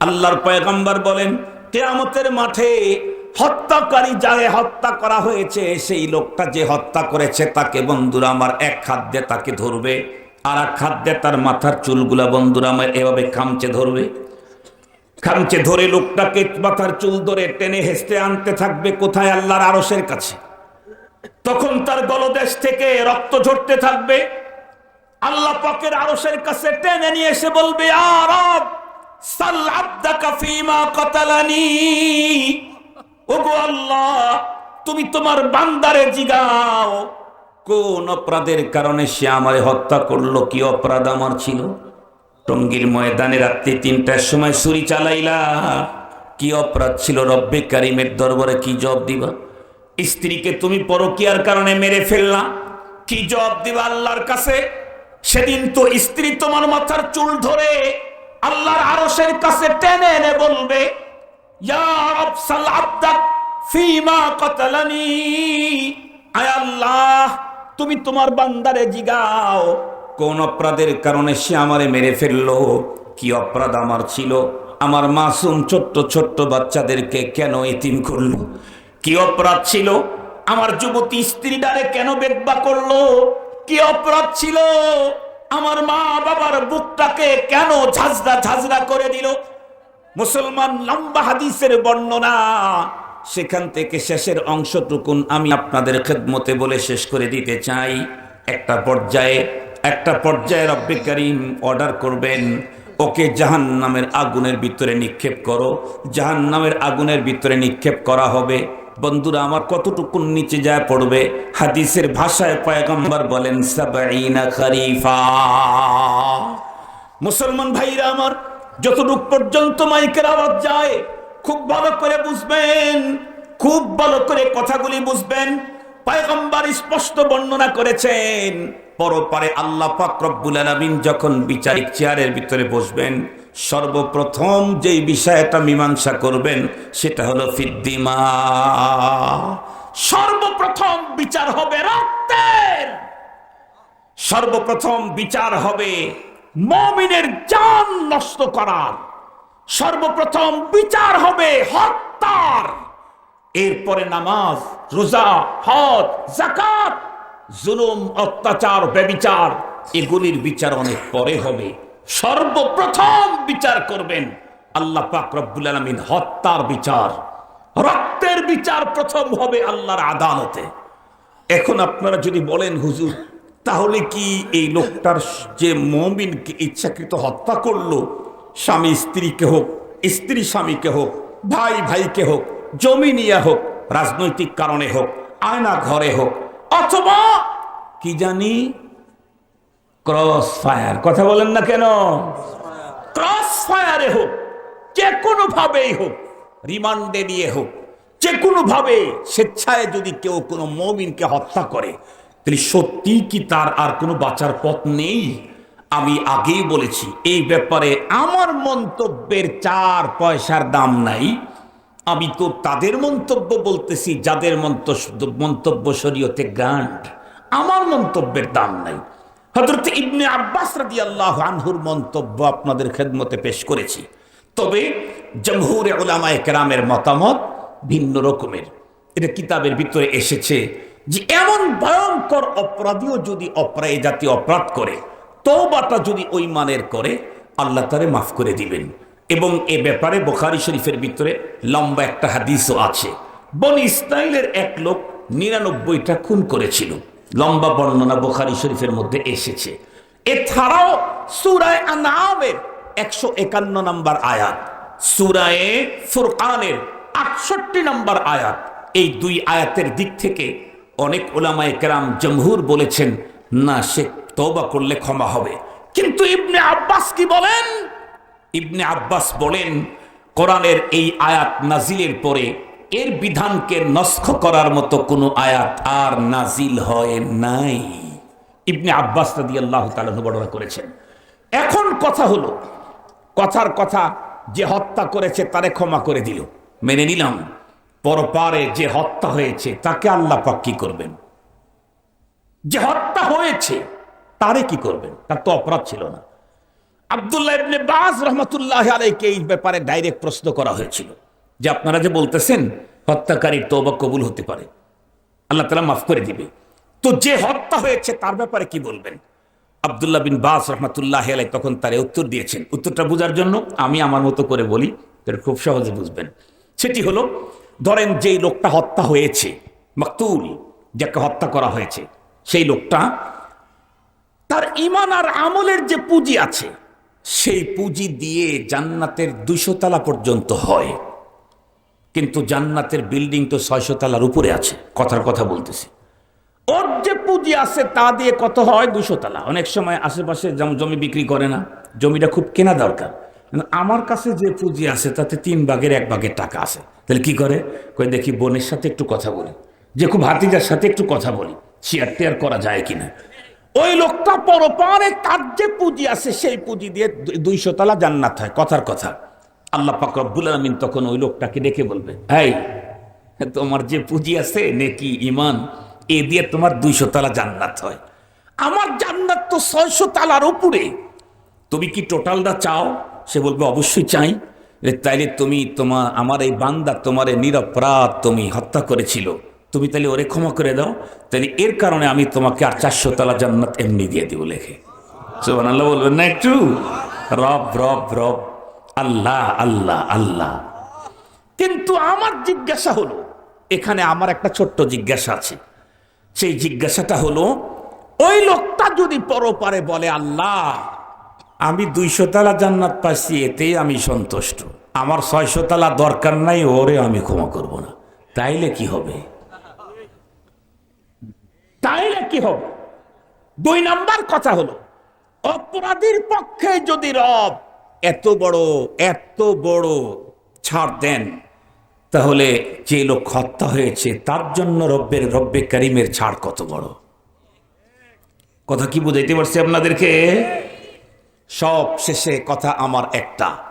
আল্লাহর পয়গম্বর বলেন, কেয়ামতের মাঠে হত্যাকারী যাকে হত্যা করা হয়েছে, সেই লোকটা যে হত্যা করেছে, তাকে বন্ধুরা আমার এক খাদ্যে তাকে ধরবে। আর এক খাদ্যে তার মাথার চুলগুলা বন্ধুরা আমার এভাবে খামচে ধরবে। খামচে ধরে লোকটাকে মাথার চুল ধরে টেনে হেসতে আনতে থাকবে কোথায় আল্লাহর আরসের কাছে? তখন তার গলদেশ থেকে রক্ত ঝরতে থাকবে। আল্লাহ পাকের আরসের কাছে টেনে নিয়ে এসে বলবে আর আল্লাহ, তুমি তোমার বান্দারে জিগাও। কোন অপরাধের কারণে সে আমারে হত্যা করল? কি অপরাধ আমার ছিল? টঙ্গীর ময়দানে রাত্রি তিনটার সময় ছুরি চালাইলা। কি অপরাধ ছিল? রব্বে কারিমের দরবারে কি জব দিবা? স্ত্রীকে তুমি পরকিয়ার কারণে মেরে ফেললা। কি জব দিবা আল্লাহর কাছে? সেদিন তো স্ত্রী তোমার মাথার চুল ধরে আল্লাহর আরশের কাছে টেনে এনে বলবে আয় আল্লাহ, তুমি তোমার বান্দারে জিগাও। কোন অপরাধের কারণে সে আমারে মেরে ফেলল? কি অপরাধ আমার ছিল? আমার মাসুম ছোট্ট ছোট্ট বাচ্চাদেরকে কেন এতিম করল? কি অপরাধ ছিল? আমার যুবতী স্ত্রী স্ত্রীটারে কেন বেদবা করল? কি অপরাধ ছিল? আমার মা বাবার বুকটাকে কেন ঝাঁঝরা ঝাঁঝরা করে দিল? মুসলমান লম্বা হাদিসের বর্ণনা। সেখান থেকে শেষের অংশটুকুন আমি আপনাদের খেদমতে বলে শেষ করে দিতে চাই। একটা পর্যায়ে একটা পর্যায়ে রব্বে করিম অর্ডার করবেন, ওকে জাহান নামের আগুনের ভিতরে নিক্ষেপ করো। জাহান নামের আগুনের ভিতরে নিক্ষেপ করা হবে। বন্ধুরা, আমার কতটুকুন নিচে যায় পড়বে? হাদিসের ভাষায় পয়গম্বর বলেন সাবাইনা খরিফা মুসলমান ভাইরা আমার, যতটুক পর্যন্ত মাইকের আওয়াজ যায়, খুব ভালো করে বুঝবেন, খুব ভালো করে কথাগুলি বুঝবেন। পায়গম্বর স্পষ্ট বর্ণনা করেছেন, পরপারে আল্লাহ পাক রব্বুল আলামিন যখন বিচারিক চেয়ারের ভিতরে বসবেন সর্বপ্রথম যেই বিষয়টা মীমাংসা করবেন, সেটা হলো ফিদ্দিমা। সর্বপ্রথম বিচার হবে রক্তের। সর্বপ্রথম বিচার হবে মমিনের জান নষ্ট করার। সর্বপ্রথম বিচার হবে হত্যার। এরপরে নামাজ, রোজা, হজ জাকাত জুলুম, অত্যাচার, ব্যবিচার, এগুলির বিচার অনেক পরে হবে। সর্বপ্রথম বিচার করবেন। আল্লাহ পাক রব্বুল আলমিন হত্যার বিচার, রক্তের বিচার প্রথম হবে আল্লাহর আদালতে। এখন আপনারা যদি বলেন, হুজুর, তাহলে কি এই লোকটার যে মমিনকে ইচ্ছাকৃত হত্যা করল, স্বামী স্ত্রীকে হোক, স্ত্রী স্বামীকে হোক, ভাই ভাইকে হোক, জমি নিয়ে হোক, রাজনৈতিক কারণে হোক, আয়না ঘরে হোক, অথবা কি জানি ক্রস ফায়ার কথা বলেন না কেন? ক্রস ফায়ারে হোক যে কোনো ভাবেই হোক, রিমান্ডে নিয়ে হোক যে কোনো ভাবে স্বেচ্ছায় যদি কেউ কোনো মমিনকে হত্যা করে, তাহলে সত্যি কি তার আর কোনো বাঁচার পথ নেই? আমি আগেই বলেছি, এই ব্যাপারে আমার মন্তব্যের চার পয়সার দাম নাই। আমি তো তাদের মন্তব্য বলতেছি, যাদের মন্ত- মন্তব্য শরীয়তে গ্রান্ট, আমার মন্তব্যের দাম নাই। হজরত ইবনে আব্বাস রাদি আল্লাহ আনহুর মন্তব্য আপনাদের খেদমতে পেশ করেছি। তবে জমহুরে ওলামায় কেরামের মতামত ভিন্ন রকমের। এটা কিতাবের ভিতরে এসেছে যে এমন ভয়ঙ্কর অপরাধীও যদি অপরাধ জাতীয় অপরাধ করে তৌবাটা যদি ওই মানের করে, আল্লাহ তারে মাফ করে দিবেন। এবং এ ব্যাপারে বোখারি শরীফের ভিতরে লম্বা একটা হাদিসও আছে। বন ইসরায়েলের এক লোক নিরানব্বইটা খুন করেছিল। লম্বা বর্ণনা বোখারি শরীফের মধ্যে এসেছে। এছাড়াও সুরায় আনামের একশো একান্ন নম্বর আয়াত, সুরায়ে ফুরকানের আটষট্টি নম্বর আয়াত। এই দুই আয়াতের দিক থেকে অনেক ওলামায়ে কেরাম জমহুর বলেছেন, না, সে তওবা করলে ক্ষমা হবে। কিন্তু ইবনে আব্বাস কি বলেন? ইবনে আব্বাস বলেন, কোরআনের এই আয়াত নাজিলের পরে এর বিধানকে নস্খ করার মতো কোনো আয়াত আর নাজিল হয় নাই। ইবনে আব্বাস রাদি আল্লাহ বর্ণনা করেছেন। এখন কথা হলো, কথার কথা যে হত্যা করেছে তারে ক্ষমা করে দিল। মেনে নিলাম, পরপারে যে হত্যা হয়েছে তাকে আল্লাহ পাক কি করবেন? যে হত্যা হয়েছে তারে কি করবেন? তার তো অপরাধ ছিল না। আবদুল্লাহ ইবনে বাজ রহমতুল্লাহ আলাইকে এই ব্যাপারে ডাইরেক্ট প্রশ্ন করা হয়েছিল। যে আপনারা যে বলতেছেন, হত্যাকারীর তওবা কবুল হতে পারে। আল্লাহ তালা মাফ করে দিবে। তো যে হত্যা হয়েছে, তার ব্যাপারে কি বলবেন? আব্দুল্লাহ বিন বাস রহমতুল্লাহ আলাই তখন তার উত্তর দিয়েছেন। উত্তরটা বোঝার জন্য আমি আমার মতো করে বলি এটা খুব সহজে বুঝবেন। সেটি হলো, ধরেন যেই লোকটা হত্যা হয়েছে, মাকতুল, যাকে হত্যা করা হয়েছে, সেই লোকটা, তার ইমান আর আমলের যে পুঁজি আছে, সেই পুঁজি দিয়ে জান্নাতের দুইশো তালা পর্যন্ত হয়। কিন্তু জান্নাতের বিল্ডিং তো ছয়শো তালার উপরে আছে, কথার কথা বলতেছি। ওর যে পুঁজি আছে তা দিয়ে কত হয়? দুশো তালা। অনেক সময় আশেপাশে যেমন জমি বিক্রি করে না, জমিটা খুব কেনা দরকার। আমার কাছে যে পুঁজি আছে, তাতে তিন ভাগের এক ভাগের টাকা আছে। তাহলে কি করে? কই দেখি বোনের সাথে একটু কথা বলি। যে খুব হাতিজার সাথে একটু কথা বলি। শেয়ার টেয়ার করা যায় কিনা? ওই লোকটা পরপারে তার যে পুঁজি আছে, সেই পুঁজি দিয়ে দুইশো তালা জান্নাত হয়, কথার কথা। আল্লাহ পাক রব্বুল আলমিন তখন ওই লোকটাকে ডেকে বলবে, এই, তোমার যে পুঁজি আছে নেকি ইমান এ দিয়ে তোমার দুইশো তালা জান্নাত হয়। আমার জান্নাত তো ছয়শো তালার উপরে। তুমি কি টোটালটা চাও? সে বলবে, অবশ্যই চাই। তাইলে তুমি তোমার আমার এই বান্দা তোমার এই নিরপরাধ তুমি হত্যা করেছিল। তুমি তাহলে ওরে ক্ষমা করে দাও। তাহলে এর কারণে আমি তোমাকে আর চারশো তালা জান্নাত এমনি দিয়ে দিব লেখে। সুবান আল্লাহ বলবেন না একটু? রব রব রব। আল্লাহ আল্লাহ আল্লাহ। কিন্তু আমার জিজ্ঞাসা হলো, এখানে আমার একটা ছোট্ট জিজ্ঞাসা আছে। সেই জিজ্ঞাসাটা হলো, ওই লোকটা যদি পরপারে বলে, আল্লাহ, আমি দুইশো তালা জান্নাত পাইছি, এতেই আমি সন্তুষ্ট। আমার ছয়শো তালা দরকার নাই, ওরে আমি ক্ষমা করব না। তাইলে কি হবে? তাইলে কি হবে? দুই নাম্বার কথা হলো, অপরাধীর পক্ষে যদি রব এত বড় এত বড় ছাড় দেন, তাহলে যে লোক হত্যা হয়েছে, তার জন্য রব্বের, রব্বে করিমের ছাড় কত বড়? কথা কি বুঝাইতে পারছি আপনাদেরকে? সব শেষে কথা আমার একটা।